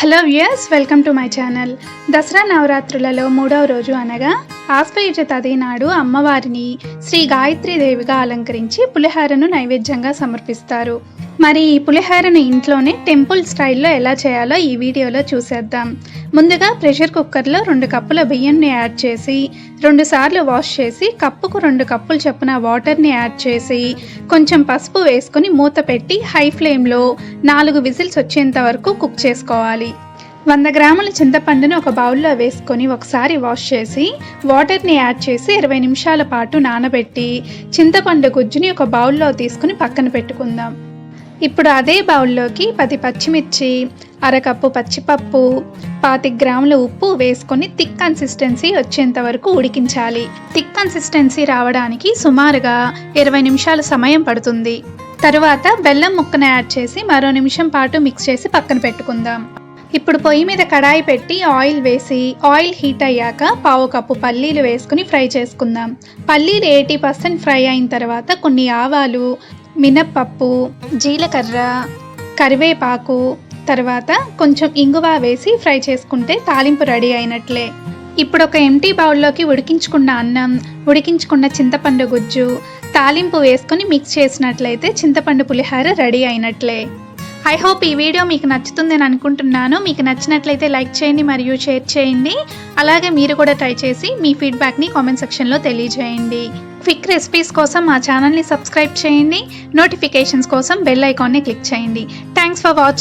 Hello viewers welcome to my channel. Dasara నవరాత్రులలో మూడవ రోజు అనగా ఆశ్వయుజ తది నాడు అమ్మవారిని శ్రీ గాయత్రీదేవిగా అలంకరించి పులిహారను నైవేద్యంగా సమర్పిస్తారు. మరి ఈ పులిహారను ఇంట్లోనే టెంపుల్ స్టైల్లో ఎలా చేయాలో ఈ వీడియోలో చూసేద్దాం. ముందుగా ప్రెషర్ కుక్కర్లో రెండు కప్పుల బియ్యంని యాడ్ చేసి రెండు సార్లు వాష్ చేసి కప్పుకు రెండు కప్పులు చొప్పున వాటర్ని యాడ్ చేసి కొంచెం పసుపు వేసుకొని మూత పెట్టి హై ఫ్లేమ్లో నాలుగు విజిల్స్ వచ్చేంత వరకు కుక్ చేసుకోవాలి. వంద గ్రాముల చింతపండును ఒక బౌల్లో వేసుకొని ఒకసారి వాష్ చేసి వాటర్ని యాడ్ చేసి ఇరవై నిమిషాల పాటు నానబెట్టి చింతపండు గుజ్జుని ఒక బౌల్లో తీసుకుని పక్కన పెట్టుకుందాం. ఇప్పుడు అదే బౌల్లోకి పది పచ్చిమిర్చి అరకప్పు పచ్చిపప్పు పాతి గ్రాముల ఉప్పు వేసుకొని థిక్ కన్సిస్టెన్సీ వచ్చేంత వరకు ఉడికించాలి. థిక్ కన్సిస్టెన్సీ రావడానికి సుమారుగా ఇరవై నిమిషాల సమయం పడుతుంది. తరువాత బెల్లం ముక్కను యాడ్ చేసి మరో నిమిషం పాటు మిక్స్ చేసి పక్కన పెట్టుకుందాం. ఇప్పుడు పొయ్యి మీద కడాయి పెట్టి ఆయిల్ వేసి ఆయిల్ హీట్ అయ్యాక పావు కప్పు పల్లీలు వేసుకుని ఫ్రై చేసుకుందాం. పల్లీలు ఎయిటీ పర్సెంట్ ఫ్రై అయిన తర్వాత కొన్ని ఆవాలు మినప్పప్పు జీలకర్ర కరివేపాకు తర్వాత కొంచెం ఇంగువ వేసి ఫ్రై చేసుకుంటే తాలింపు రెడీ అయినట్లే. ఇప్పుడు ఒక ఎంటీ బౌల్లోకి ఉడికించుకున్న అన్నం ఉడికించుకున్న చింతపండు గుజ్జు తాలింపు వేసుకొని మిక్స్ చేసినట్లయితే చింతపండు పులిహార రెడీ అయినట్లే. ఐ హోప్ ఈ వీడియో మీకు నచ్చుతుందని అనుకుంటున్నాను. మీకు నచ్చినట్లయితే లైక్ చేయండి మరియు షేర్ చేయండి. అలాగే మీరు కూడా ట్రై చేసి మీ ఫీడ్బ్యాక్ని కామెంట్ సెక్షన్లో తెలియజేయండి. క్విక్ రెసిపీస్ కోసం మా ఛానల్ని సబ్స్క్రైబ్ చేయండి. నోటిఫికేషన్స్ కోసం బెల్ ఐకాన్ని క్లిక్ చేయండి. Thanks for watching